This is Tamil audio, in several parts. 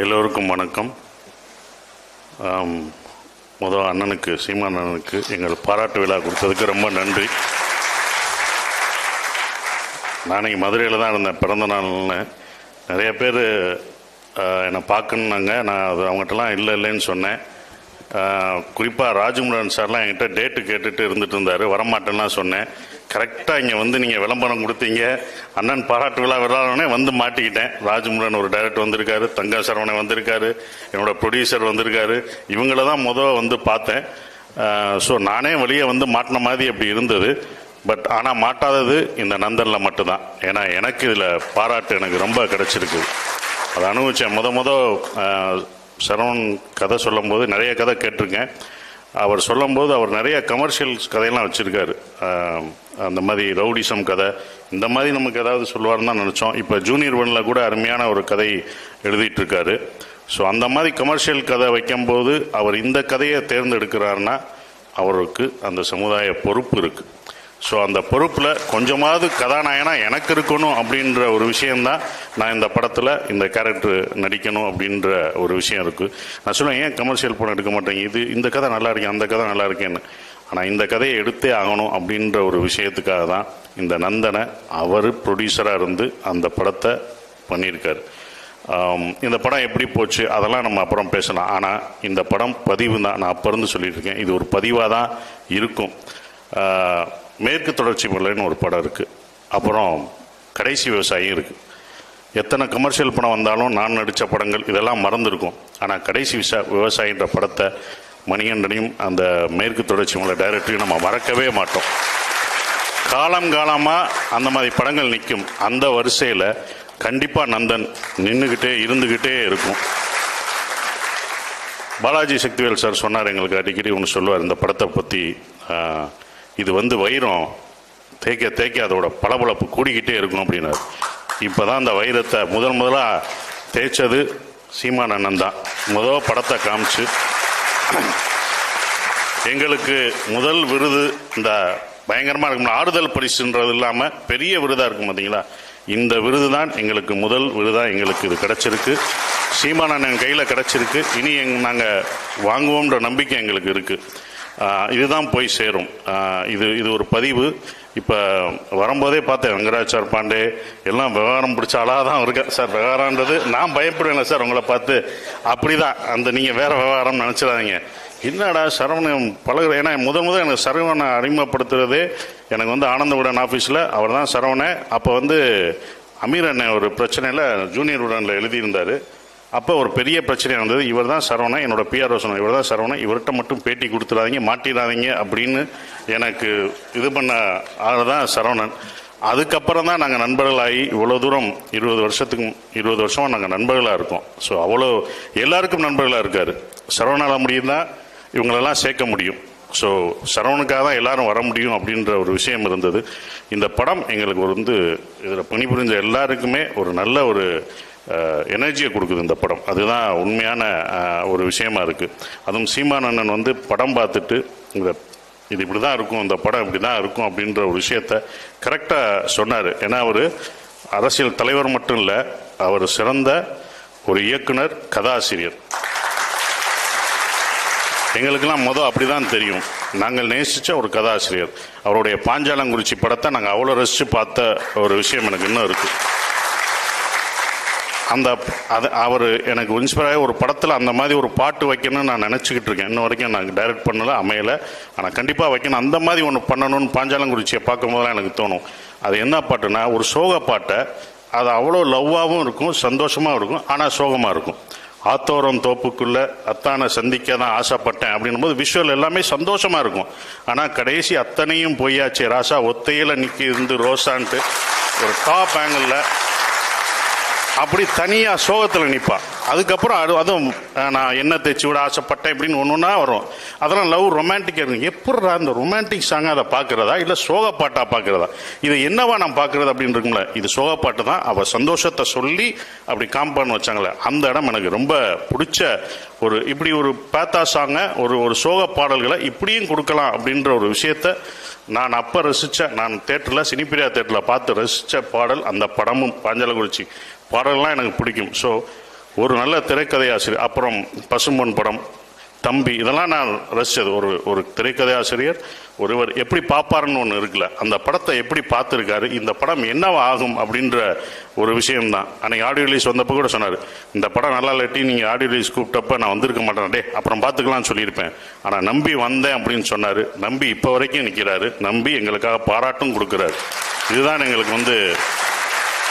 எல்லோருக்கும் வணக்கம். முதல் அண்ணனுக்கு சீமான் அண்ணனுக்கு எங்கள் பாராட்டு விழா கொடுத்ததுக்கு ரொம்ப நன்றி. நான் இங்கே மதுரையில் தான் இருந்தேன் பிறந்த நாள்னு. நிறைய பேர் என்னை பார்க்கணுன்னாங்க. நான் அது அவங்ககிட்டலாம் இல்லை இல்லைன்னு சொன்னேன். குறிப்பாக ராஜமுடன் சார்லாம் என்கிட்ட டேட்டு கேட்டுட்டு இருந்துட்டு இருந்தார். வரமாட்டேன்னா சொன்னேன். கரெக்டாக இங்கே வந்து நீங்கள் விளம்பரம் கொடுத்தீங்க. அண்ணன் பாராட்டு விழா விளாடனே வந்து மாட்டிக்கிட்டேன். ராஜமுருகன் ஒரு டைரக்டர் வந்திருக்காரு தங்கா சரவணன் வந்திருக்காரு என்னோட ப்ரொடியூசர் வந்திருக்காரு. இவங்கள தான் முதல் வந்து பார்த்தேன். ஸோ நானே வழியே வந்து மாட்டின மாதிரி அப்படி இருந்தது. பட் ஆனால் மாட்டாதது இந்த நந்தனில் மட்டும்தான். ஏன்னா எனக்கு இதில் பாராட்டு எனக்கு ரொம்ப கிடச்சிருக்கு. அதை அனுபவித்தேன் முத முத சரவணன் கதை சொல்லும்போது நிறைய கதை கேட்டிருக்கேன். அவர் சொல்லும்போது அவர் நிறைய கமர்ஷியல்ஸ் கதையெல்லாம் வச்சுருக்காரு. அந்த மாதிரி ரவுடிசம் கதை இந்த மாதிரி நமக்கு ஏதாவது சொல்லுவார்னு தான் நினச்சோம். இப்போ ஜூனியர் ஒனில் கூட அருமையான ஒரு கதை எழுதிட்டுருக்காரு. ஸோ அந்த மாதிரி கமர்ஷியல் கதை வைக்கும்போது அவர் இந்த கதையை தேர்ந்தெடுக்கிறாருன்னா அவருக்கு அந்த சமுதாய பொறுப்பு இருக்குது ஸோ அந்த பொறுப்பில் கொஞ்சமாவது கதாநாயகனாக எனக்கு இருக்கணும் அப்படின்ற ஒரு விஷயந்தான் நான் இந்த படத்தில் இந்த கேரக்டர் நடிக்கணும் அப்படின்ற ஒரு விஷயம் இருக்குது நான் சொல்லுவேன் ஏன் கமர்ஷியல் படம் எடுக்க மாட்டேங்க? இது இந்த கதை நல்லா இருக்கேன் அந்த கதை நல்லா இருக்கேன்னு. ஆனால் இந்த கதையை எடுத்தே ஆகணும் அப்படின்ற ஒரு விஷயத்துக்காக தான் இந்த நந்தனை அவர் ப்ரொடியூசராக இருந்து அந்த படத்தை பண்ணியிருக்காரு. இந்த படம் எப்படி போச்சு? அதெல்லாம் நம்ம அப்புறம் பேசலாம். ஆனால் இந்த படம் பதிவு தான் நான் அப்போ இருந்து சொல்லியிருக்கேன் இது ஒரு பதிவாக தான் இருக்கும் மேற்கு தொடர்ச்சி மலைன்னு ஒரு படம் இருக்குது அப்புறம் கடைசி விவசாயம் இருக்குது எத்தனை கமர்ஷியல் படம் வந்தாலும் நான் நடித்த படங்கள் இதெல்லாம் மறந்துருக்கும். ஆனால் கடைசி விசா விவசாயின்ற படத்தை மணிகண்டனையும் அந்த மேற்கு தொடர்ச்சி மலை டைரக்டரையும் நம்ம மறக்கவே மாட்டோம். காலம் காலமாக அந்த மாதிரி படங்கள் நிற்கும் அந்த வரிசையில் கண்டிப்பாக நந்தன் நின்றுக்கிட்டே இருந்துக்கிட்டே இருக்கும். பாலாஜி சக்திவேல் சார் சொன்னார் எங்களுக்கு அடிக்கடி ஒன்று சொல்லுவார் இந்த படத்தை பற்றி இது வந்து வைரம். தேய்க்க தேய்க்க அதோட பளபளப்பு கூடிக்கிட்டே இருக்கும் அப்படின்னாரு. இப்போ தான் அந்த வைரத்தை முதல் முதலாக தேய்ச்சது சீமான் அண்ணன் தான். முதல் படத்தை காமிச்சு. எங்களுக்கு முதல் விருது இந்த பயங்கரமாக இருக்கும். ஆறுதல் பரிசுன்றது இல்லாமல் பெரிய விருதாக இருக்கும் பார்த்தீங்களா இந்த விருது தான் எங்களுக்கு முதல் விருதாக எங்களுக்கு இது கிடச்சிருக்கு. சீமான் அண்ணன் கையில் கிடச்சிருக்கு. இனி எங் நாங்கள் வாங்குவோம்ன்ற நம்பிக்கை எங்களுக்கு இருக்குது இதுதான் போய் சேரும். இது இது ஒரு பதிவு. இப்போ வரும்போதே பார்த்தேன் வெங்கடாச்சார் பாண்டே எல்லாம் விவகாரம் பிடிச்ச ஆளாக தான் இருக்கேன் சார் விவகாரன்றது நான் பயப்படுவேன் சார் உங்களை பார்த்து. அப்படிதான். அந்த நீங்கள் வேறு விவகாரம் நினச்சிடாதீங்க. என்னடா சரவணன் பழகுற ஏன்னா முதல் முதல் எனக்கு சரவணனை அறிமுகப்படுத்துறதே எனக்கு வந்து ஆனந்தவுடன் ஆஃபீஸில் அவர் தான் சரவணன். அப்போ வந்து அமீர் அண்ணன் ஒரு பிரச்சனையில் ஜூனியர் உடனில் எழுதியிருந்தார். அப்போ ஒரு பெரிய பிரச்சனை வந்தது. இவர் தான் சரவணன் என்னோட பிஆர்ஓ சொன்னார் இவர் தான் சரவணன். இவர்கிட்ட மட்டும் பேட்டி கொடுத்துடாதீங்க மாட்டிடாதீங்க அப்படின்னு எனக்கு இது பண்ண ஆள் தான் சரவணன். அதுக்கப்புறம் தான் நாங்கள் நண்பர்களாகி இவ்வளோ தூரம் இருபது வருஷத்துக்கு இருபது வருஷமாக நாங்கள் நண்பர்களாக இருக்கோம். ஸோ அவ்வளோ எல்லாருக்கும் நண்பர்களாக இருக்கார். சரவணால முடியும் தான் இவங்களெல்லாம் சேர்க்க முடியும். ஸோ சரவணுக்காக தான் எல்லாரும் வர முடியும் அப்படின்ற ஒரு விஷயம் இருந்தது. இந்த படம் எங்களுக்கு வந்து இதில் பணிபுரிஞ்ச எல்லாருக்குமே ஒரு நல்ல ஒரு எனர்ஜியை கொடுக்குது இந்த படம். அதுதான் உண்மையான ஒரு விஷயமா இருக்குது அதுவும் சீமான் அண்ணன் வந்து படம் பார்த்துட்டு இந்த இது இப்படி தான் இருக்கும் இந்த படம் இப்படி தான் இருக்கும் அப்படின்ற ஒரு விஷயத்த கரெக்டாக சொன்னார். ஏன்னா அவர் அரசியல் தலைவர் மட்டும் இல்லை அவர் சிறந்த ஒரு இயக்குனர் கதாசிரியர். எங்களுக்கெல்லாம் மொதல் அப்படி தான் தெரியும். நாங்கள் நேசித்த ஒரு கதாசிரியர். அவருடைய பாஞ்சாலங்குறிச்சி படத்தை நாங்கள் அவ்வளோ ரசித்து பார்த்த ஒரு விஷயம் எனக்கு இன்னும் இருக்குது அந்த அது அவர் எனக்கு இன்ஸ்பயர் ஒரு படத்தில் அந்த மாதிரி ஒரு பாட்டு வைக்கணும்னு நான் நினச்சிக்கிட்டு இருக்கேன். இன்ன வரைக்கும் நான் டைரக்ட் பண்ணலை அமையலை. ஆனால் கண்டிப்பாக வைக்கணும். அந்த மாதிரி ஒன்று பண்ணணும்னு பாஞ்சாலங்குறிச்சியை பார்க்கும்போதெல்லாம் எனக்கு தோணும். அது என்ன பாட்டுனா ஒரு சோக பாட்டை அது அவ்வளோ லவ்வாகவும் இருக்கும் சந்தோஷமாகவும் இருக்கும் ஆனால் சோகமாக இருக்கும். ஆத்தோரம் தோப்புக்குள்ளே அத்தானை சந்திக்க தான் ஆசைப்பட்டேன் அப்படின்னும் போது விஷுவல் எல்லாமே சந்தோஷமாக இருக்கும். ஆனால் கடைசி அத்தனையும் பொய்யாச்சு ராசா ஒத்தையில் நிற்கி இருந்து ரோசான்ட்டு. ஒரு டாப் ஆங்கிளில் அப்படி தனியாக சோகத்தில் நிற்பாள் அதுக்கப்புறம் அது அதுவும் நான் என்ன தேய்ச்சி விட ஆசைப்பட்டேன் இப்படின்னு ஒன்று ஒன்றா வரும். அதெல்லாம் லவ் ரொமான்டிக்காக இருக்கும் எப்படிடா அந்த ரொமான்டிக் சாங்காக அதை பார்க்குறதா இல்லை சோகப்பாட்டாக பார்க்குறதா இது என்னவா நான் பார்க்குறது அப்படின்னு இருக்கும்ல. இது சோக பாட்டு தான். அவள் சந்தோஷத்தை சொல்லி அப்படி காம்பவுண்ட் வச்சாங்களே அந்த இடம் எனக்கு ரொம்ப பிடிச்ச ஒரு இப்படி ஒரு பேத்தா சாங்கை ஒரு ஒரு சோக பாடல்களை இப்படியும் கொடுக்கலாம் அப்படின்ற ஒரு விஷயத்த நான் அப்போ ரசித்த நான் தேட்டரில் சினிப்பிரியா தேட்டரில் பார்த்து ரசித்த பாடல் அந்த படமும் பாஞ்சலகுறிச்சி பாடல்லாம் எனக்கு பிடிக்கும். ஸோ ஒரு நல்ல திரைக்கதை ஆசிரியர் அப்புறம் பசும்பொன் படம் தம்பி இதெல்லாம் நான் ரசித்தது ஒரு ஒரு திரைக்கதை ஆசிரியர் ஒருவர் எப்படி பார்ப்பாருன்னு ஒன்று இருக்குல்ல அந்த படத்தை எப்படி பார்த்துருக்காரு இந்த படம் என்னவா ஆகும் அப்படின்ற ஒரு விஷயம்தான். அன்னைக்கு ஆடியோ ரிலீஸ் வந்தப்போ கூட சொன்னார் இந்த படம் நல்லா இல்லாட்டி நீங்கள் ஆடியோ ரிலீஸ் கூப்பிட்டப்ப நான் வந்திருக்க மாட்டேன். டே அப்புறம் பார்த்துக்கலாம்னு சொல்லியிருப்பேன். ஆனால் நம்பி வந்தேன் அப்படின்னு சொன்னார். நம்பி இப்போ வரைக்கும் நிற்கிறாரு நம்பி எங்களுக்காக பாராட்டும் கொடுக்குறாரு. இதுதான் எங்களுக்கு வந்து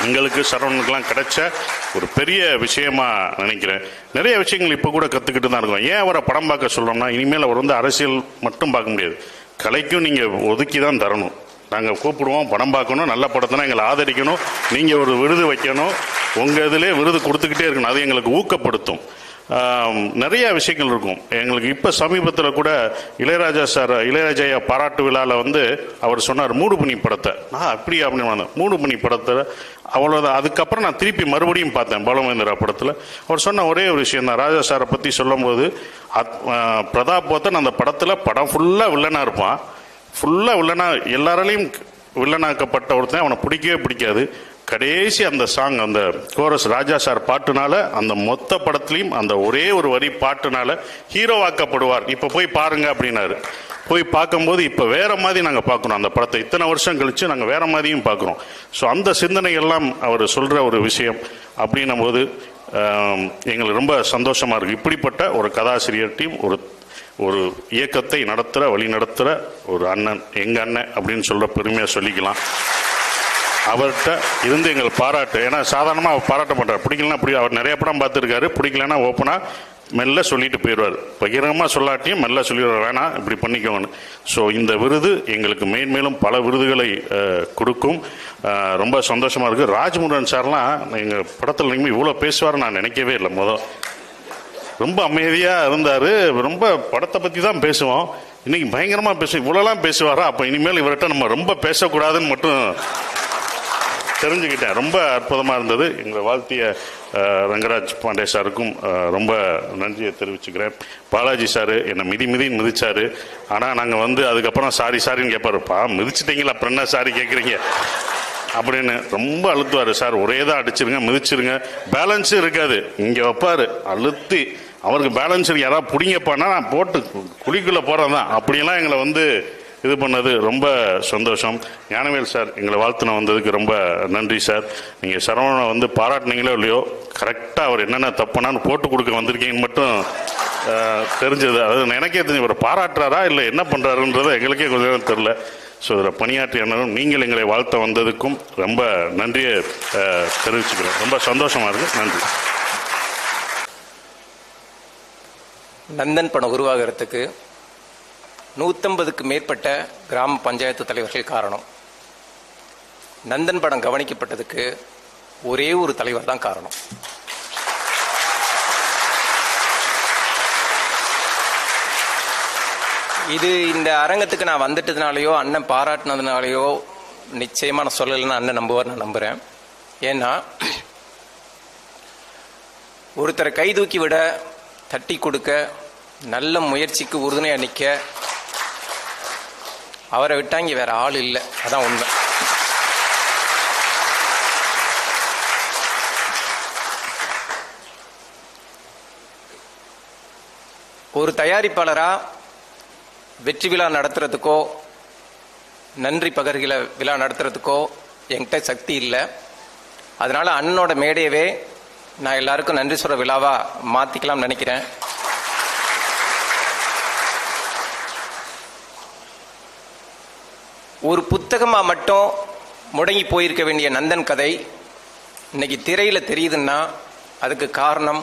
எங்களுக்கு சரவணனுக்கெல்லாம் கிடைச்ச ஒரு பெரிய விஷயமா நினைக்கிறேன். நிறைய விஷயங்கள் இப்போ கூட கற்றுக்கிட்டு தான் இருக்கோம். ஏன் அவரை படம் பார்க்க சொல்கிறோம்னா இனிமேல் அவர் வந்து அரசியல் மட்டும் பார்க்க முடியாது. கலைக்கும் நீங்கள் ஒதுக்கி தான் தரணும். நாங்கள் கூப்பிடுவோம் படம் பார்க்கணும் நல்ல படத்தினா எங்களை ஆதரிக்கணும் நீங்கள் ஒரு விருது வைக்கணும் உங்கள் இதிலே விருது கொடுத்துக்கிட்டே இருக்கணும். அது எங்களுக்கு ஊக்கப்படுத்தும். நிறைய விஷயங்கள் இருக்கும். எங்களுக்கு இப்போ சமீபத்தில் கூட இளையராஜா சார் இளையராஜா பாராட்டு விழாவில் வந்து அவர் சொன்னார் மூடு படத்தை. நான் அப்படியா அப்படின்னு வந்தேன் மூடு பனி படத்தை. அவ்வளோதான் அதுக்கப்புறம் நான் திருப்பி மறுபடியும் பார்த்தேன் பாலமேந்திரா படத்தில். அவர் சொன்ன ஒரே ஒரு விஷயம் தான். ராஜா சாரை பற்றி சொல்லும்போது அத்- பிரதாப் போத்தன் அந்த படத்தில் படம் ஃபுல்லாக வில்லனாக இருப்பான். ஃபுல்லாக வில்லனாக எல்லாராலையும் வில்லனாக்கப்பட்ட ஒருத்தன். அவனை பிடிக்கவே பிடிக்காது. கடைசி அந்த சாங் அந்த கோரஸ் ராஜா சார் பாட்டுனால அந்த மொத்த படத்துலையும் அந்த ஒரே ஒரு வரி பாட்டுனால ஹீரோவாக்கப்படுவார். இப்போ போய் பாருங்க அப்படின்னாரு. போய் பார்க்கும்போது இப்போ வேற மாதிரி நாங்கள் பார்க்கணும். அந்த படத்தை இத்தனை வருஷம் கழிச்சு நாங்கள் வேற மாதிரியும் பார்க்குறோம் ஸோ அந்த சிந்தனை எல்லாம் அவர் சொல்கிற ஒரு விஷயம் அப்படின்னும் போது எங்களுக்கு ரொம்ப சந்தோஷமா இருக்கு. இப்படிப்பட்ட ஒரு கதாசிரியர் டீம் ஒரு ஒரு இயக்கத்தை நடத்துகிற வழி நடத்துகிற ஒரு அண்ணன் எங்க அண்ணன் அப்படின்னு சொல்ற பெருமையாக சொல்லிக்கலாம். அவர்கிட்ட இருந்து எங்கள் பாராட்டு ஏன்னா சாதாரணமாக அவர் பாராட்ட மாட்டார். பிடிக்கலனா பிடி அவர் நிறைய படம் பார்த்துருக்காரு. பிடிக்கலனா ஓப்பனாக மெல்ல சொல்லிட்டு போயிடுவார். பகிரங்கமாக சொல்லாட்டியும் மெல்ல சொல்லிடுவார். வேணாம் இப்படி பண்ணிக்கோங்கன்னு ஸோ இந்த விருது எங்களுக்கு மேன்மேலும் பல விருதுகளை கொடுக்கும். ரொம்ப சந்தோஷமாக இருக்குது ராஜ்முருகன் சார்லாம் எங்கள் படத்தில் நீங்கள் இவ்வளோ பேசுவார் நான் நினைக்கவே இல்லை மொதல். ரொம்ப அமைதியாக இருந்தார். ரொம்ப படத்தை பற்றி தான் பேசுவோம். இன்றைக்கி பயங்கரமாக பேசுவோம் இவ்வளோலாம் பேசுவாரா? அப்போ இனிமேல் இவர்கிட்ட நம்ம ரொம்ப பேசக்கூடாதுன்னு மட்டும் தெரிஞ்சுக்கிட்டேன். ரொம்ப அற்புதமாக இருந்தது. எங்களை வாழ்த்திய ரங்கராஜ் பாண்டே சாருக்கும் ரொம்ப நன்றியை தெரிவிச்சுக்கிறேன். பாலாஜி சார் என்னை மிதி மிதின்னு மிதிச்சாரு. ஆனால் நாங்கள் வந்து அதுக்கப்புறம் சாரி சாரின்னு கேட்பாருப்பா மிதிச்சிட்டிங்களா? அப்புறம் என்ன சாரி கேட்குறீங்க அப்படின்னு ரொம்ப அழுத்துவார். சார் ஒரே தான் அடிச்சிருங்க மிதிச்சிருங்க. பேலன்ஸும் இருக்காது. இங்கே வைப்பார். அழுத்தி அவருக்கு பேலன்ஸ் இருக்கு. யாராவது பிடிங்கப்பானா நான் போட்டு குழிக்குள்ளே போகிறேன் தான் அப்படியெல்லாம் எங்களை வந்து இது பண்ணது ரொம்ப சந்தோஷம். ஞானவேல் சார் எங்களை வாழ்த்துன வந்ததுக்கு ரொம்ப நன்றி சார். நீங்கள் சரவணனை வந்து பாராட்டினீங்களோ இல்லையோ கரெக்டாக அவர் என்னென்ன தப்புனான்னு போட்டு கொடுக்க வந்திருக்கீங்கன்னு மட்டும் தெரிஞ்சது. அது எனக்கே தெரிஞ்சு இவர் பாராட்டுறாரா இல்லை என்ன பண்ணுறாருன்றது எங்களுக்கே கொஞ்சம் தெரில ஸோ இதில் பணியாற்றிய அனைவரும் நீங்கள் எங்களை வாழ்த்த வந்ததுக்கும் ரொம்ப நன்றியை அஹ், தெரிவிச்சுக்கிறேன். ரொம்ப சந்தோஷமாக இருக்கு. நன்றி. நந்தன் படம் உருவாகிறதுக்கு நூற்றம்பதுக்கு மேற்பட்ட கிராம பஞ்சாயத்து தலைவர்கள் காரணம். நந்தன் படம் கவனிக்கப்பட்டதுக்கு ஒரே ஒரு தலைவர் தான் காரணம். இது இந்த அரங்கத்துக்கு நான் வந்துட்டதுனாலேயோ அண்ணன் பாராட்டினதுனாலேயோ நிச்சயமாக நான் சொல்லலைன்னு அண்ணன் நம்புவார் நான் நம்புறேன். ஏன்னா ஒருத்தரை கை தூக்கி விட தட்டி கொடுக்க நல்ல முயற்சிக்கு உறுதுணையாக நிற்க அவரை விட்டா இங்கே வேற ஆள் இல்லை. அதான் உண்மை. ஒரு தயாரிப்பாளராக வெற்றி விழா நடத்துறதுக்கோ நன்றி பகர்கிற விழா நடத்துறதுக்கோ என்கிட்ட சக்தி இல்லை. அதனால் அண்ணனோட மேடையவே நான் எல்லாருக்கும் நன்றி சொல்கிற விழாவாக மாற்றிக்கலாம்னு நினைக்கிறேன். ஒரு புத்தகமாக மட்டும் முடங்கி போயிருக்க வேண்டிய நந்தன் கதை இன்னைக்கு திரையில் தெரியுதுன்னா அதுக்கு காரணம்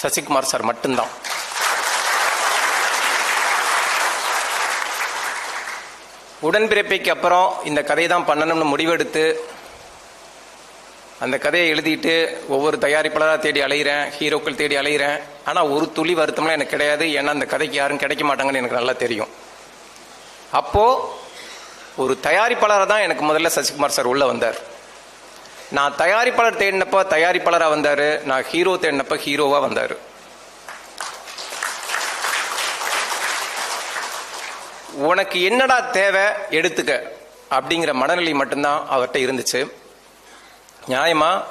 சசிகுமார் சார் மட்டும்தான். உடன்பிறப்பைக்கு அப்புறம் இந்த கதையை தான் பண்ணணும்னு முடிவெடுத்து அந்த கதையை எழுதிட்டு ஒவ்வொரு தயாரிப்பாளராக தேடி அலைகிறேன் ஹீரோக்கள் தேடி அலைகிறேன் ஆனால் ஒரு துளி வருத்தம்லாம் எனக்கு கிடையாது. ஏன்னா அந்த கதைக்கு யாரும் கிடைக்க மாட்டாங்கன்னு எனக்கு நல்லா தெரியும். அப்போது ஒரு தயாரிப்பாளராக தான் எனக்கு முதல்ல சசிகுமார் சார் உள்ளே வந்தார். நான் தயாரிப்பாளர் தேடினப்ப தயாரிப்பாளராக வந்தார். நான் ஹீரோ தேடினப்ப ஹீரோவாக வந்தார். உனக்கு என்னடா தேவை? எடுத்துக்க. அப்படிங்கிற மனநிலை மட்டும்தான் அவர்கிட்ட இருந்துச்சு. நியாயமா?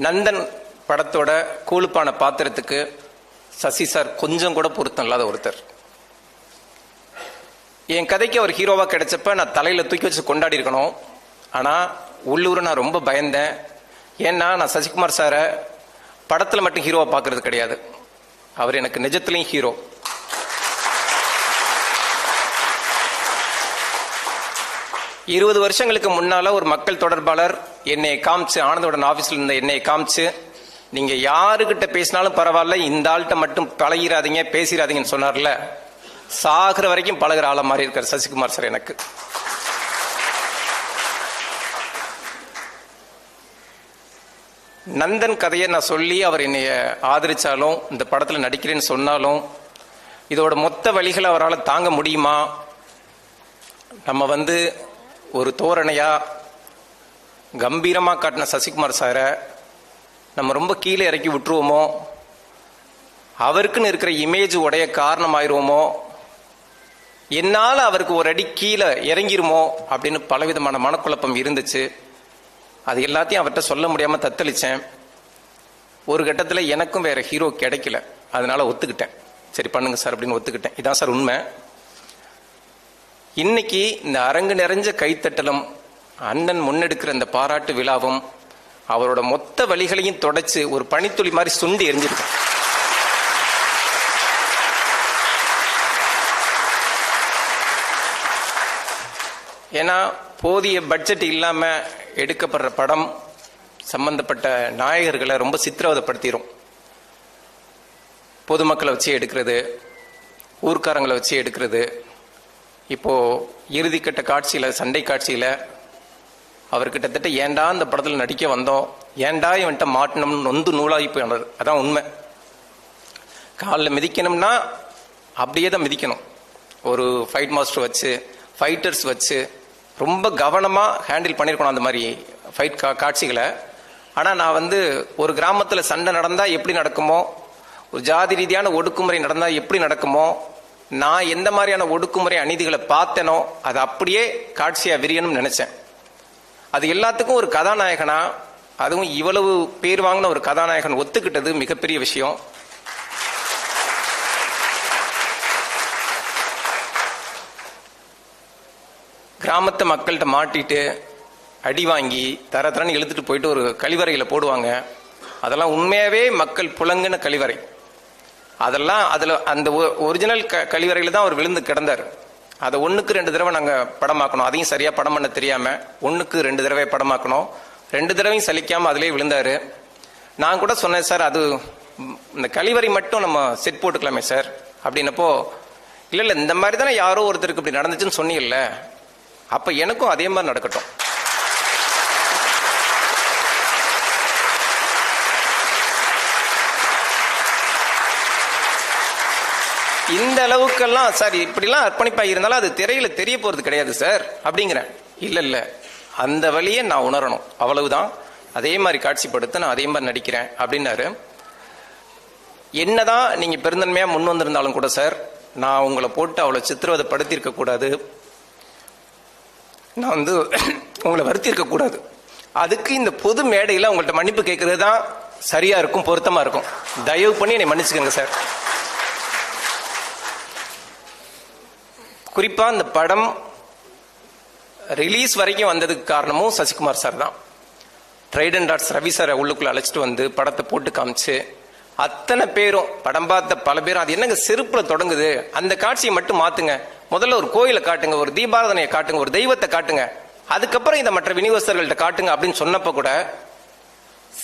நந்தன் படத்தோட கூலுப்பான பாத்திரத்துக்கு சசி சார் கொஞ்சம் கூட பொருத்தம் இல்லாத ஒருத்தர். என் கதைக்கு அவர் ஹீரோவாக கிடைச்சப்ப நான் தலையில் தூக்கி வச்சு கொண்டாடி இருக்கணும். ஆனால் உள்ளூர் நான் ரொம்ப பயந்தேன். ஏன்னா நான் சசிகுமார் சாரை படத்தில் மட்டும் ஹீரோவாக பார்க்கறது கிடையாது. அவர் எனக்கு நிஜத்துலேயும் ஹீரோ இருபது வருஷங்களுக்கு முன்னால் ஒரு மக்கள் தொடர்பாளர் என்னை காமிச்சு ஆனந்தோடன் ஆஃபீஸில் இருந்த என்னை காமிச்சு நீங்கள் யாருக்கிட்ட பேசினாலும் பரவாயில்ல இந்த ஆள்கிட்ட மட்டும் பழகிறாதீங்க பேசிடாதீங்கன்னு சொன்னார்ல. சாகிற வரைக்கும் பழகுற ஆளா மாறி இருக்கார் சசிகுமார் சார் எனக்கு. நந்தன் கதையை நான் சொல்லி அவர் என்னைய ஆதரிச்சாலும் இந்த படத்தில் நடிக்கிறேன்னு சொன்னாலும் இதோட மொத்த வழிகளை அவரால் தாங்க முடியுமா? நம்ம வந்து ஒரு தோரணையா கம்பீரமாக காட்டின சசிகுமார் சாரை நம்ம ரொம்ப கீழே இறக்கி விட்டுருவோமோ? அவருக்குன்னு இருக்கிற இமேஜ் உடைய காரணமாயிருவோமோ? என்னால் அவருக்கு ஒரு அடி கீழே இறங்கிருமோ அப்படின்னு பலவிதமான மனக்குழப்பம் இருந்துச்சு. அது எல்லாத்தையும் அவர்கிட்ட சொல்ல முடியாமல் தத்தளிச்சேன். ஒரு கட்டத்தில் எனக்கும் வேற ஹீரோ கிடைக்கல. அதனால ஒத்துக்கிட்டேன். சரி பண்ணுங்க சார் அப்படின்னு ஒத்துக்கிட்டேன். இதான் சார் உண்மை. இன்னைக்கு இந்த அரங்கு நிறைஞ்ச கைத்தட்டலும் அண்ணன் முன்னெடுக்கிற இந்த பாராட்டு விழாவும் அவரோட மொத்த வழிகளையும் தொடச்சு ஒரு பனித்துளி மாதிரி சுண்டி எரிஞ்சிருக்கேன் ஏன்னா போதிய பட்ஜெட் இல்லாமல் எடுக்கப்படுற படம் சம்பந்தப்பட்ட நாயகர்களை ரொம்ப சித்திரவதைப்படுத்திடும் பொதுமக்களை வச்சு எடுக்கிறது ஊர்க்காரங்களை வச்சு எடுக்கிறது. இப்போது இறுதிக்கட்ட காட்சியில் சண்டை காட்சியில் அவர் கிட்டத்தட்ட ஏன்டா இந்த படத்தில் நடிக்க வந்தோம்? ஏன்டா இவன்ட்ட மாட்டணும்னு நொந்து நூலாகி போயிடுறாரு? அதான் உண்மை. காலில் மிதிக்கணும்னா அப்படியே தான் மிதிக்கணும். ஒரு ஃபைட் மாஸ்டர் வச்சு ஃபைட்டர்ஸ் வச்சு ரொம்ப கவனமாக ஹேண்டில் பண்ணியிருக்கணும் அந்த மாதிரி ஃபைட் கா காட்சிகளை. ஆனால் நான் வந்து ஒரு கிராமத்தில் சண்டை நடந்தால் எப்படி நடக்குமோ ஒரு ஜாதி ரீதியான ஒடுக்குமுறை நடந்தால் எப்படி நடக்குமோ நான் எந்த மாதிரியான ஒடுக்குமுறை அநீதிகளை பார்த்தேனோ அதை அப்படியே காட்சியாக விரியணும்னு நினச்சேன். அது எல்லாத்துக்கும் ஒரு கதாநாயகனா அதுவும் இவ்வளவு பேர் வாங்கின ஒரு கதாநாயகன் ஒத்துக்கிட்டது மிகப்பெரிய விஷயம். கிராமத்து மக்கள்கிட்ட மாட்டிட்டு அடி வாங்கி தர தரன்னு இழுத்துட்டு போயிட்டு ஒரு கழிவறையில் போடுவாங்க. அதெல்லாம் உண்மையாகவே மக்கள் புலங்கின கழிவறை. அதெல்லாம் அதில் அந்த ஒரிஜினல் க கழிவறையில் தான் அவர் விழுந்து கிடந்தார். அதை ஒன்றுக்கு ரெண்டு தடவை நாங்கள் படமாக்கணும். அதையும் சரியாக படம் பண்ண தெரியாமல் ஒன்றுக்கு ரெண்டு தடவை படமாக்கணும். ரெண்டு தடவையும் சலிக்காமல் அதிலே விழுந்தார். நான் கூட சொன்னேன் சார் அது இந்த கழிவறை மட்டும் நம்ம செட் போட்டுக்கலாமே சார். அப்படின்னப்போ இல்லை இல்லை இந்த மாதிரி தானே யாரோ ஒருத்தருக்கு இப்படி நடந்துச்சுன்னு சொன்னீங்கல்ல. அப்போ எனக்கும் அதே மாதிரி நடக்கட்டும். இந்த அளவுக்கெல்லாம் சார் இப்படிலாம் அர்ப்பணிப்பா இருந்தாலும் அது திரையில தெரிய போறது கிடையாது சார் அப்படிங்கிறேன். இல்ல இல்ல. அந்த வழியை நான் உணரணும். அவ்வளவுதான். அதே மாதிரி காட்சிப்படுத்த நான் அதே மாதிரி நடிக்கிறேன் அப்படின்னாரு. என்னதான் நீங்க பெருந்தன்மையா முன் வந்திருந்தாலும் கூட சார் நான் உங்களை போட்டு அவ்வளவு சித்திரவதைப்படுத்தியிருக்க கூடாது. நான் வந்து உங்களை வருத்தியிருக்க கூடாது அதுக்கு இந்த பொது மேடையில் உங்கள்கிட்ட மன்னிப்பு கேட்கறது தான் சரியா இருக்கும் பொருத்தமா இருக்கும். தயவு பண்ணி என்னை மன்னிச்சுக்கோங்க சார். குறிப்பா இந்த படம் ரிலீஸ் வரைக்கும் வந்ததுக்கு காரணமும் சசிகுமார் சார் தான். ட்ரைடன் ஆர்ட்ஸ் ரவி சாரை உள்ளுக்குள்ள அழைச்சிட்டு வந்து படத்தை போட்டு காமிச்சு அத்தனை பேரும் படம் பார்த்த பல பேரும் அது என்னங்க செருப்புல தொடங்குது? அந்த காட்சியை மட்டும் மாத்துங்க. முதல்ல ஒரு கோயிலை காட்டுங்க ஒரு தீபாரதனையை காட்டுங்க ஒரு தெய்வத்தை காட்டுங்க. அதுக்கப்புறம் இதை மற்ற விநியோகஸ்தர்கள்ட்ட காட்டுங்க அப்படின்னு சொன்னப்ப கூட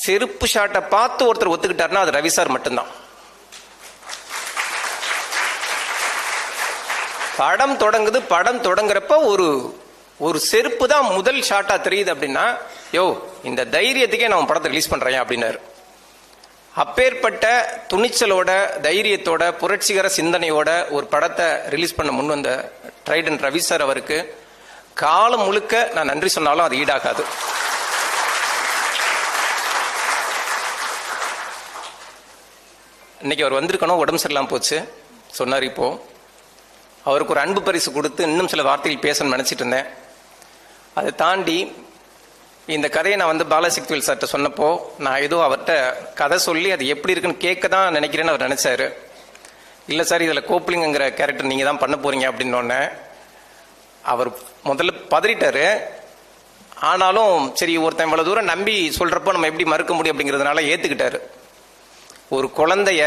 செருப்பு ஷாட்டை பார்த்து ஒருத்தர் ஒத்துக்கிட்டாருன்னா அது ரவி சார் மட்டும்தான். படம் தொடங்குது படம் தொடங்குறப்ப ஒரு ஒரு செருப்பு தான் முதல் ஷாட்டா தெரியுது அப்படின்னா யோ இந்த தைரியத்துக்கே நான் படத்தை ரிலீஸ் பண்றேன் அப்படின்னாரு. அப்பேற்பட்ட துணிச்சலோட தைரியத்தோட புரட்சிகர சிந்தனையோட ஒரு படத்தை ரிலீஸ் பண்ண முன் வந்த ட்ரைடன் ரவி சார் அவருக்கு காலம் முழுக்க நான் நன்றி சொன்னாலும் அது ஈடாகாது. இன்னைக்கு அவர் வந்திருக்கணும் உடம்பு சரியில்லாமல் போச்சு. சொன்னார் இப்போ. அவருக்கு ஒரு அன்பு பரிசு கொடுத்து இன்னும் சில வார்த்தைகள் பேசணும்னு நினச்சிட்டு இருந்தேன். அதை தாண்டி இந்த கதையை நான் வந்து பாலசக்திவேல் சார்கிட்ட சொன்னப்போ நான் ஏதோ அவர்கிட்ட கதை சொல்லி அது எப்படி இருக்குன்னு கேட்க தான் நினைக்கிறேன்னு அவர் நினைச்சாரு. இல்லை சார் இதில் கோப்ளிங்கிற கேரக்டர் நீங்கள் தான் பண்ண போறீங்க அப்படின்னோடனே அவர் முதல்ல பதறிட்டார். ஆனாலும் சரி ஒருத்தன் இவ்வளோ தூரம் நம்பி சொல்கிறப்போ நம்ம எப்படி மறுக்க முடியும்? அப்படிங்கிறதுனால ஏற்றுக்கிட்டாரு ஒரு குழந்தைய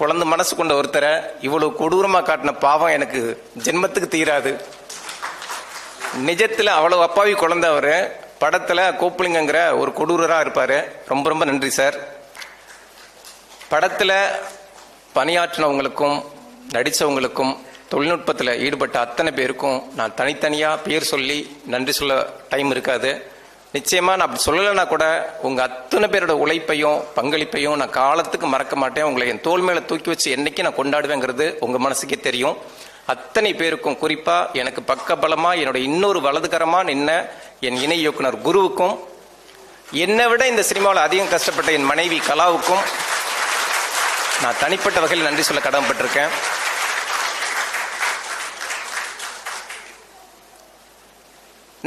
குழந்தை மனசு கொண்ட ஒருத்தரை இவ்வளோ கொடூரமாக காட்டின பாவம் எனக்கு ஜென்மத்துக்கு தீராது. நிஜத்தில் அவ்வளோ அப்பாவி குழந்தை அவர். படத்தில் கோப்பலிங்கங்கிற ஒரு கொடூரராக இருப்பார். ரொம்ப ரொம்ப நன்றி சார். படத்தில் பணியாற்றினவங்களுக்கும் நடித்தவங்களுக்கும் தொழில்நுட்பத்தில் ஈடுபட்ட அத்தனை பேருக்கும் நான் தனித்தனியாக பேர் சொல்லி நன்றி சொல்ல டைம் இருக்காது. நிச்சயமாக நான் அப்படி சொல்லலைன்னா கூட உங்கள் அத்தனை பேரோட உழைப்பையும் பங்களிப்பையும் நான் காலத்துக்கு மறக்க மாட்டேன். உங்களை என் தோல் மேலே தூக்கி வச்சு என்றைக்கு நான் கொண்டாடுவேங்கிறது உங்கள் மனசுக்கே தெரியும். அத்தனை பேருக்கும் குறிப்பாக எனக்கு பக்கபலமாக என்னோட இன்னொரு வலதுகரமாக நின்ன என் இணை இயக்குனர் குருவுக்கும் என்னை விட இந்த சினிமாவில் அதிகம் கஷ்டப்பட்ட என் மனைவி கலாவுக்கும் நான் தனிப்பட்ட வகையில் நன்றி சொல்ல கடமைப்பட்டிருக்கேன்.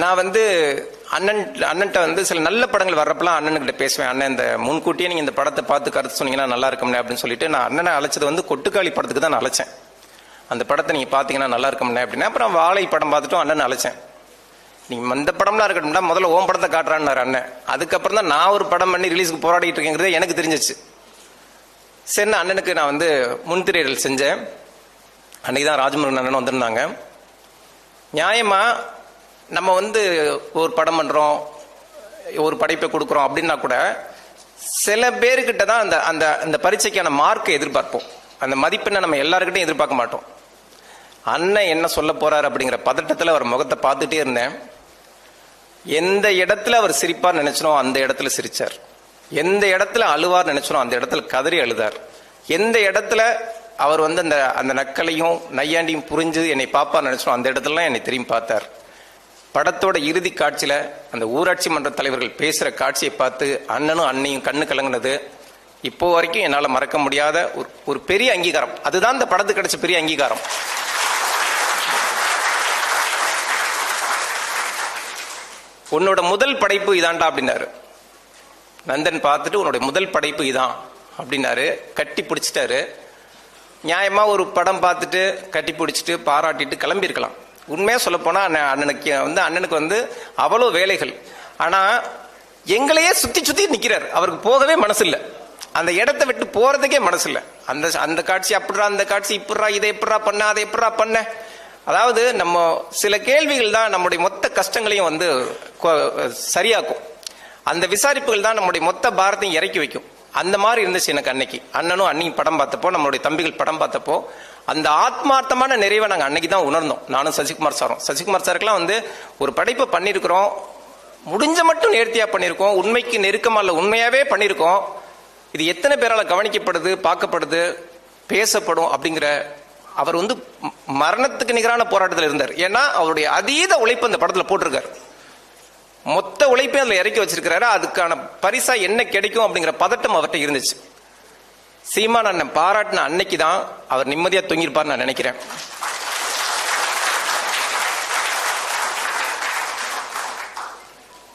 நான் வந்து அண்ணன் அண்ணன்ட்ட வந்து சில நல்ல படங்கள் வர்றப்பெல்லாம் அண்ணன்கிட்ட பேசுவேன். அண்ணன் இந்த முன்கூட்டியே நீங்கள் இந்த படத்தை பார்த்து கருத்து சொன்னீங்கன்னா நல்லா இருக்கும்னே அப்படின்னு சொல்லிட்டு நான் அண்ணனை அழைச்சது வந்து கொட்டுக்காளி படத்துக்கு தான் நான் அழைச்சேன். அந்த படத்தை நீங்கள் பார்த்தீங்கன்னா நல்லா இருக்கும்னே அப்படின்னா அப்புறம் வாழை படம் பார்த்துட்டும் அண்ணன் அழைச்சேன். நீங்கள் இந்த படம்லாம் இருக்கட்டும்னா முதல்ல ஓம் படத்தை காட்டுறான்னு அண்ணன். அதுக்கப்புறம் தான் நான் ஒரு படம் பண்ணி ரிலீஸ்க்கு போராடிட்டு இருக்கேங்கிறது எனக்கு தெரிஞ்சிச்சு. சரி அண்ணனுக்கு நான் வந்து முன்திரையிடல் செஞ்சேன். அன்னைக்கு தான் ராஜமுருகன் அண்ணன் வந்திருந்தாங்க. நியாயமாக நம்ம வந்து ஒரு படம் பண்ணுறோம் ஒரு படைப்பை கொடுக்குறோம் அப்படின்னா கூட சில பேருக்கிட்ட தான் அந்த அந்த அந்த பரீட்சைக்கான மார்க்கை எதிர்பார்ப்போம். அந்த மதிப்பெண்ணை நம்ம எல்லாருக்கிட்டையும் எதிர்பார்க்க மாட்டோம். அண்ணன் என்ன சொல்ல போறாரு அப்படிங்கிற பதட்டத்தில் அவர் முகத்தை பார்த்துட்டே இருந்தேன். எந்த இடத்துல அவர் சிரிப்பார் நினைச்சனோ அந்த இடத்துல சிரிச்சார். எந்த இடத்துல அழுவார் நினைச்சனோ அந்த இடத்துல கதறி அழுதார். எந்த இடத்துல அவர் வந்து அந்த அந்த நக்கலையும் நையாண்டியும் புரிஞ்சு என்னை பாப்பா நினைச்சனோ அந்த இடத்துலலாம் என்னை திரும்பி பார்த்தார். படத்தோட இறுதி காட்சியில் அந்த ஊராட்சி மன்ற தலைவர்கள் பேசுகிற காட்சியை பார்த்து அண்ணனும் அன்னையும் கண்ணு கலங்கினது. இப்போ வரைக்கும் என்னால் மறக்க முடியாத ஒரு ஒரு பெரிய அங்கீகாரம். அதுதான் இந்த படத்துக்கு கிடைச்ச பெரிய அங்கீகாரம். உன்னோட முதல் படைப்பு இதான்டா அப்படின்னாரு. நந்தன் பார்த்துட்டு உன்னோட முதல் படைப்பு இதான் அப்படின்னாரு. கட்டி பிடிச்சிட்டாரு. நியாயமா ஒரு படம் பார்த்துட்டு கட்டி பிடிச்சிட்டு பாராட்டிட்டு கிளம்பியிருக்கலாம். உண்மையாக சொல்ல அண்ணன் அண்ணனுக்கு வந்து அண்ணனுக்கு வந்து அவ்வளோ வேலைகள். ஆனால் எங்களையே சுற்றி சுற்றி நிற்கிறார் அவருக்கு போகவே மனசு அந்த இடத்த விட்டு போகிறதுக்கே மனசு அந்த அந்த காட்சி அப்படிறா அந்த காட்சி இப்படிறா இதை எப்படிறா பண்ண அதை எப்படிறா பண்ண. அதாவது நம்ம சில கேள்விகள் தான் நம்முடைய மொத்த கஷ்டங்களையும் வந்து சரியாக்கும். அந்த விசாரிப்புகள் தான் நம்முடைய மொத்த பாரத்தையும் இறக்கி வைக்கும். அந்த மாதிரி இருந்துச்சு எனக்கு அன்னைக்கு. அண்ணனும் அண்ணியும் படம் பார்த்தப்போ நம்மளுடைய தம்பிகள் படம் பார்த்தப்போ அந்த ஆத்மார்த்தமான நிறைவை நாங்கள் அன்னைக்கு தான் உணர்ந்தோம். நானும் சசிகுமார் சாரும். சசிகுமார் சாருக்கெல்லாம் வந்து ஒரு படைப்பை பண்ணியிருக்கிறோம் முடிஞ்ச மட்டும் நேர்த்தியாக பண்ணியிருக்கோம் உண்மைக்கு நெருக்கமாக இல்லை உண்மையாகவே பண்ணியிருக்கோம் இது எத்தனை பேரால் கவனிக்கப்படுது பார்க்கப்படுது பேசப்படும் அப்படிங்கிற அவர் வந்து மரணத்துக்கு நிகரான போராட்டத்தில் இருந்தார். ஏன்னா அவருடைய அதீத உழைப்பு அந்த படத்தில் போட்டிருக்காரு. மொத்த உழைப்பையும் அதில் இறக்கி வச்சிருக்கிறாரு. அதுக்கான பரிசா என்ன கிடைக்கும் அப்படிங்கிற பதட்டம் அவர்கிட்ட இருந்துச்சு. சீமான் அண்ணன் பாராட்டின அன்னைக்கு தான் அவர் நிம்மதியாக தொங்கியிருப்பார்னு நான் நினைக்கிறேன்.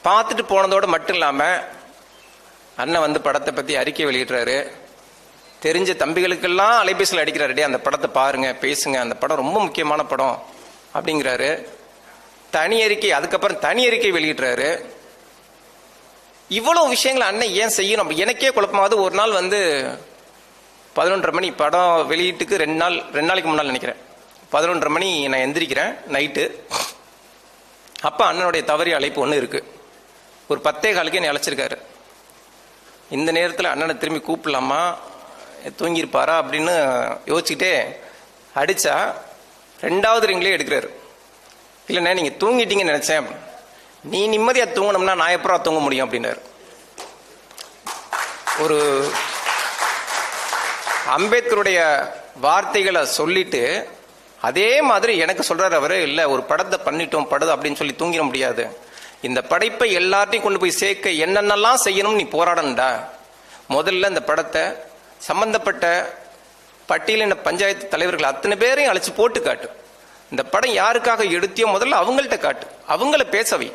பார்த்துட்டு போனதோடு மட்டும் இல்லாமல் அண்ணன் வந்து படத்தை பற்றி அறிக்கை வெளியிடுறாரு. தெரிஞ்ச தம்பிகளுக்கெல்லாம் அலைபேசியில் அடிக்கிறாரு. "டேய், அந்த படத்தை பாருங்க பேசுங்க அந்த படம் ரொம்ப முக்கியமான படம் அப்படிங்கிறாரு. தனி அறிக்கை அதுக்கப்புறம் தனி அறிக்கை வெளியிடுறாரு. இவ்வளோ விஷயங்களை அண்ணன் ஏன் செய்யணும்? எனக்கே குழப்பமாவது ஒரு நாள் வந்து பதினொன்றரை மணி படம் வெளியீட்டுக்கு ரெண்டு நாள் ரெண்டு நாளைக்கு முன்னால் நினைக்கிறேன். பதினொன்றரை மணி நான் எந்திரிக்கிறேன் நைட்டு. அப்போ அண்ணனுடைய தவறி அழைப்பு ஒன்று இருக்கு. ஒரு பத்தே காலுக்கு என்னை அழைச்சிருக்காரு. இந்த நேரத்தில் அண்ணனை திரும்பி கூப்பிடலாமா? தூங்கியிருப்பாரா அப்படின்னு யோசிச்சுக்கிட்டே அடித்தா ரெண்டாவது ரிங்லேயே எடுக்கிறாரு. இல்லைண்ணே நீங்கள் தூங்கிட்டீங்கன்னு நினச்சேன். நீ நிம்மதியாக தூங்கணும்னா நான் எப்படா தூங்க முடியும்? அப்படின்னாரு. ஒரு அம்பேத்கருடைய வார்த்தைகளை சொல்லிட்டு அதே மாதிரி எனக்கு சொல்கிறார் அவர் இல்லை ஒரு படத்தை பண்ணிட்டோம் படுது அப்படின்னு சொல்லி தூங்கிட முடியாது. இந்த படைப்பை எல்லாத்தையும் கொண்டு போய் சேர்க்க என்னென்னலாம் செய்யணும்னு நீ போராடணும்டா. முதல்ல இந்த படத்தை சம்பந்தப்பட்ட பட்டியலின பஞ்சாயத்து தலைவர்கள் அத்தனை பேரையும் அழைச்சு போட்டு காட்டு. இந்த படம் யாருக்காக எடுத்தியோ முதல்ல அவங்கள்ட்ட காட்டு. அவங்கள பேசவை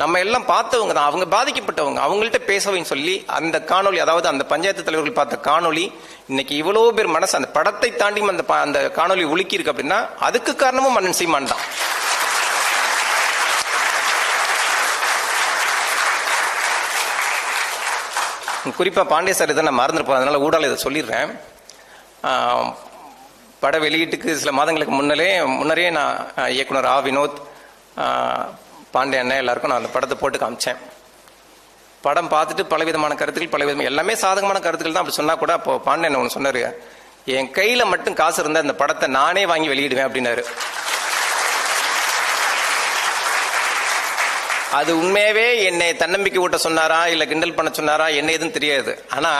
நம்ம எல்லாம் பார்த்தவங்க தான். அவங்க பாதிக்கப்பட்டவங்க. அவங்கள்ட்ட பேசவைன்னு சொல்லி அந்த காணொளி அதாவது அந்த பஞ்சாயத்து தலைவர்கள் பார்த்த காணொளி இன்னைக்கு இவ்வளோ பேர் மனசு அந்த படத்தை தாண்டி அந்த அந்த காணொலி உலுக்கி இருக்கு அப்படின்னா அதுக்கு காரணமும் மன்னன் சீமான் தான். குறிப்பா பாண்டிய சார் இதை நான் மறந்துருப்போம் அதனால் ஊடால இதை சொல்லிடுறேன். பட வெளியீட்டுக்கு சில மாதங்களுக்கு முன்னலே முன்னரே நான் இயக்குனர் ஆ வினோத் பாண்டிய அண்ணன் எல்லாருக்கும் நான் அந்த படத்தை போட்டு காமிச்சேன். படம் பார்த்துட்டு பலவிதமான கருத்துக்கள் பலவிதமான எல்லாமே சாதகமான கருத்துக்கள் தான் அப்படி சொன்னால் கூட அப்போ பாண்டியன் ஒன்று சொன்னார். என் கையில் மட்டும் காசு இருந்தால் இந்த படத்தை நானே வாங்கி வெளியிடுவேன் அப்படின்னாரு. அது உண்மையாவே என்னை தன்னம்பிக்கை ஊட்ட சொன்னாரா இல்ல கிண்டல் பண்ண சொன்னாரா என்ன எதுவும் தெரியாது. ஆனா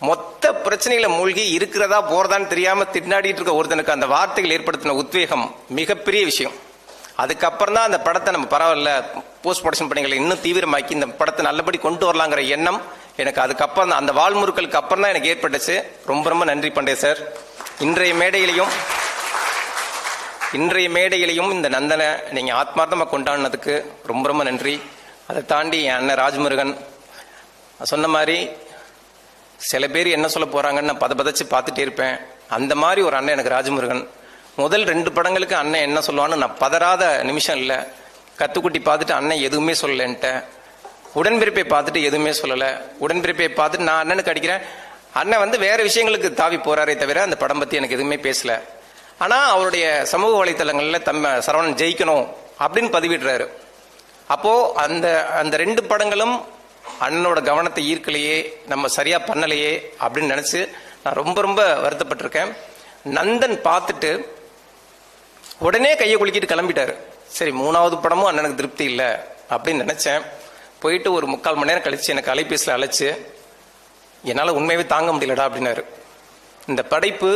மொத்த பிரச்சனைகளை மூழ்கி இருக்கிறதா போறதான்னு தெரியாம திண்டாடிட்டு இருக்க ஒருத்தனுக்கு அந்த வார்த்தைகள் ஏற்படுத்தின உத்வேகம் மிகப்பெரிய விஷயம். அதுக்கப்புறம் தான் அந்த படத்தை நம்ம பரவாயில்ல போஸ்ட் ப்ரொடக்ஷன் பணிகளை இன்னும் தீவிரமாக்கி இந்த படத்தை நல்லபடி கொண்டு வரலாங்கிற எண்ணம் எனக்கு அதுக்கப்புறம் தான் அந்த வாழ்முறுக்களுக்கு அப்புறம் தான் எனக்கு ஏற்பட்டுச்சு. ரொம்ப ரொம்ப நன்றி பண்டே சார். இன்றைய மேடையிலையும் இன்றைய மேடையிலையும் இந்த நந்தனை நீங்கள் ஆத்மார்த்தமாக கொண்டாடினதுக்கு ரொம்ப ரொம்ப நன்றி. அதை தாண்டி என் அண்ணன் ராஜ்முருகன் நான் சொன்ன மாதிரி சில பேர் என்ன சொல்ல போகிறாங்கன்னு நான் பத பதச்சு பார்த்துட்டே இருப்பேன். அந்த மாதிரி ஒரு அண்ணன் எனக்கு ராஜமுருகன். முதல் ரெண்டு படங்களுக்கு அண்ணன் என்ன சொல்லுவான்னு நான் பதறாத நிமிஷம் இல்லை. கத்துக்குட்டி பார்த்துட்டு அண்ணன் எதுவுமே சொல்லலன்ட்ட உடன்பிறப்பை பார்த்துட்டு எதுவுமே சொல்லலை. உடன்பிறப்பை பார்த்துட்டு நான் அண்ணனுக்கு அடிக்கிறேன். அண்ணன் வந்து வேற விஷயங்களுக்கு தாவி போறாரே தவிர அந்த படம் பற்றி எனக்கு எதுவுமே பேசலை. ஆனால் அவருடைய சமூக வலைத்தளங்களில் தம்ம சரவணன் ஜெயிக்கணும் அப்படின்னு பதிவிடுறாரு. அப்போது அந்த அந்த ரெண்டு படங்களும் அண்ணனோட கவனத்தை ஈர்க்கலையே நம்ம சரியாக பண்ணலையே அப்படின்னு நினச்சி நான் ரொம்ப ரொம்ப வருத்தப்பட்டிருக்கேன். நந்தன் பார்த்துட்டு உடனே கையை குலுக்கிட்டு கிளம்பிட்டாரு. சரி மூணாவது படமும் அண்ணனுக்கு திருப்தி இல்லை அப்படின்னு நினச்சேன். போயிட்டு ஒரு முக்கால் மணி நேரம் கழிச்சு எனக்கு அலைபேசியில் அழைச்சு என்னால் உண்மையாகவே தாங்க முடியலடா அப்படின்னாரு. இந்த படைப்பு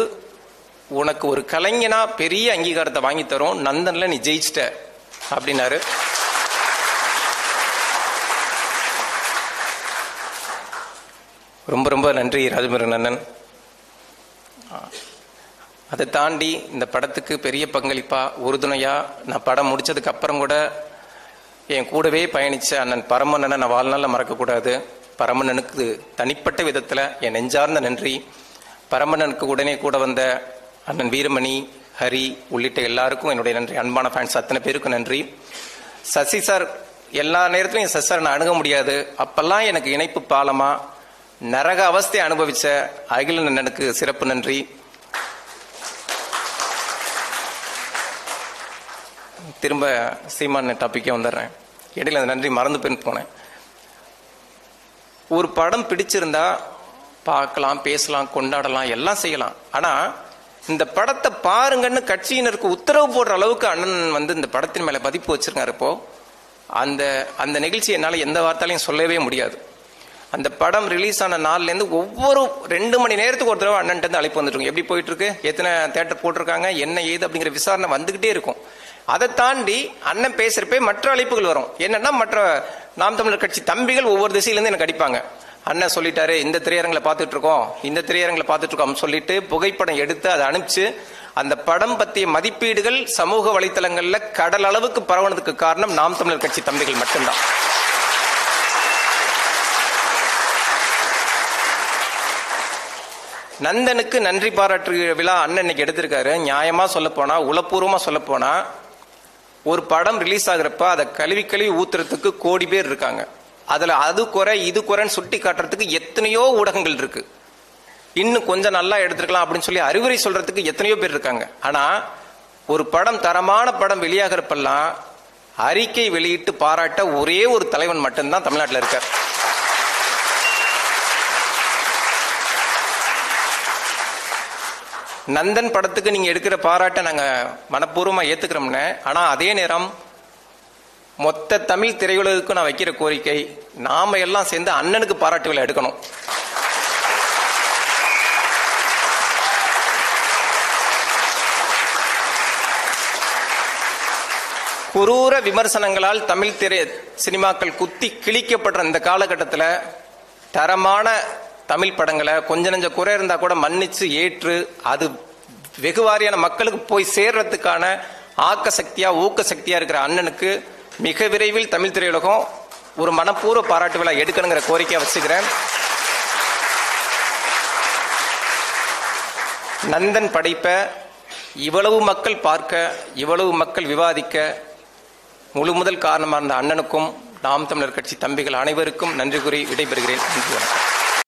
உனக்கு ஒரு கலைஞனா பெரிய அங்கீகாரத்தை வாங்கி தரும் நந்தன்ல நீ ஜெயிச்சிட்ட அப்படின்னாரு. ரொம்ப ரொம்ப நன்றி ராஜமுருகன் அண்ணன். அதை தாண்டி இந்த படத்துக்கு பெரிய பங்களிப்பா உறுதுணையா நான் படம் முடிச்சதுக்கு அப்புறம் கூட என் கூடவே பயணிச்ச அண்ணன் பரமண்ணனை நான் வாழ்நாளில் மறக்கக்கூடாது பரமண்ணனுக்கு தனிப்பட்ட விதத்தில் என் நெஞ்சார்ந்த நன்றி. பரமண்ணனுக்கு உடனே கூட வந்த அண்ணன் வீரமணி ஹரி உள்ளிட்ட எல்லாருக்கும் என்னுடைய நன்றி. அன்பான ஃபேன்ஸ் அத்தனை பேருக்கும் நன்றி. சசி சார் எல்லா நேரத்திலையும் சசி சார் நான் அணுக முடியாது. அப்பெல்லாம் எனக்கு இணைப்பு பாலமா? நரக அவஸ்தையை அனுபவிச்ச அகில அண்ணனுக்கு சிறப்பு நன்றி. திரும்ப சீமான் டாப்பிக்கே வந்துடுறேன். இடையில அந்த நன்றி மறந்து போய் போனேன். ஒரு படம் பிடிச்சிருந்தா பார்க்கலாம் பேசலாம் கொண்டாடலாம் எல்லாம் செய்யலாம். ஆனால் இந்த படத்தை பாருங்கன்னு கட்சியினருக்கு உத்தரவு போடுற அளவுக்கு அண்ணன் வந்து இந்த படத்தின் மேல பதிப்பு வச்சிருக்காரு இப்போ. அந்த அந்த நிகழ்ச்சி என்னால எந்த வார்த்தாலையும் சொல்லவே முடியாது. அந்த படம் ரிலீஸ் ஆன நாள்ல இருந்து ஒவ்வொரு ரெண்டு மணி நேரத்துக்கு ஒரு தடவை அண்ணன் இருந்து அழைப்பு வந்துட்டு எப்படி போயிட்டு இருக்கு எத்தனை தேட்டர் போட்டிருக்காங்க? என்ன ஏது அப்படிங்கிற விசாரணை வந்துகிட்டே இருக்கும். அதை தாண்டி அண்ணன் பேசுறப்பே மற்ற அழைப்புகள் வரும். என்னன்னா மற்ற நாம் தமிழர் கட்சி தம்பிகள் ஒவ்வொரு திசையிலேருந்து எனக்கு அடிப்பாங்க. அண்ணன் சொல்லிட்டாரு இந்த திரையரங்களை பார்த்துட்டு இருக்கோம் இந்த திரையரங்களை பார்த்துட்டு இருக்கோம் சொல்லிட்டு புகைப்படம் எடுத்து அதை அனுப்பிச்சு அந்த படம் பற்றிய மதிப்பீடுகள் சமூக வலைத்தளங்களில் கடல் அளவுக்கு பரவனதுக்கு காரணம் நாம் தமிழர் கட்சி தம்பிகள் மட்டும்தான். நந்தனுக்கு நன்றி பாராட்டு விழா அண்ணன் இன்னைக்கு எடுத்திருக்காரு. நியாயமா சொல்ல போனா உளப்பூர்வமா சொல்ல போனா ஒரு படம் ரிலீஸ் ஆகுறப்ப அதை கழுவி கழுவி ஊத்துறதுக்கு கோடி பேர் இருக்காங்க. அதில் அது குறை இது குறைன்னு சுட்டி காட்டுறதுக்கு எத்தனையோ ஊடகங்கள் இருக்கு. இன்னும் கொஞ்சம் நல்லா எடுத்துருக்கலாம் அப்படின்னு சொல்லி அறிவுரை சொல்றதுக்கு எத்தனையோ பேர் இருக்காங்க. ஆனால் ஒரு படம் தரமான படம் வெளியாகிறப்பெல்லாம் அறிக்கை வெளியிட்டு பாராட்ட ஒரே ஒரு தலைவன் மட்டும்தான் தமிழ்நாட்டில் இருக்கார். நந்தன் படத்துக்கு நீங்க எடுக்கிற பாராட்டை நாங்கள் மனப்பூர்வமாக ஏத்துக்கிறோம்னு ஆனால் அதே நேரம் மொத்த தமிழ் திரையுலகுக்கு நான் வைக்கிற கோரிக்கை நாம எல்லாம் சேர்ந்து அண்ணனுக்கு பாராட்டு விழா எடுக்கணும். குரூர விமர்சனங்களால் தமிழ் திரை சினிமாக்கள் குத்தி கிழிக்கப்படுற இந்த காலகட்டத்தில் தரமான தமிழ் படங்களை கொஞ்ச நெஞ்ச குறை இருந்தால் கூட மன்னிச்சு ஏற்று அது வெகுவாரியான மக்களுக்கு போய் சேர்றதுக்கான ஆக்க சக்தியாக ஊக்க சக்தியாக இருக்கிற அண்ணனுக்கு மிக விரைவில் தமிழ் திரையுலகம் ஒரு மனப்பூர்வ பாராட்டு விழா எடுக்கணுங்கிற கோரிக்கையை வச்சுக்கிறேன். நந்தன் படைப்பை இவ்வளவு மக்கள் பார்க்க இவ்வளவு மக்கள் விவாதிக்க முழு முதல் காரணமாக இருந்த அண்ணனுக்கும் நாம் தமிழர் கட்சி தம்பிகள் அனைவருக்கும் நன்றி கூறி விடைபெறுகிறேன். நன்றி வணக்கம்.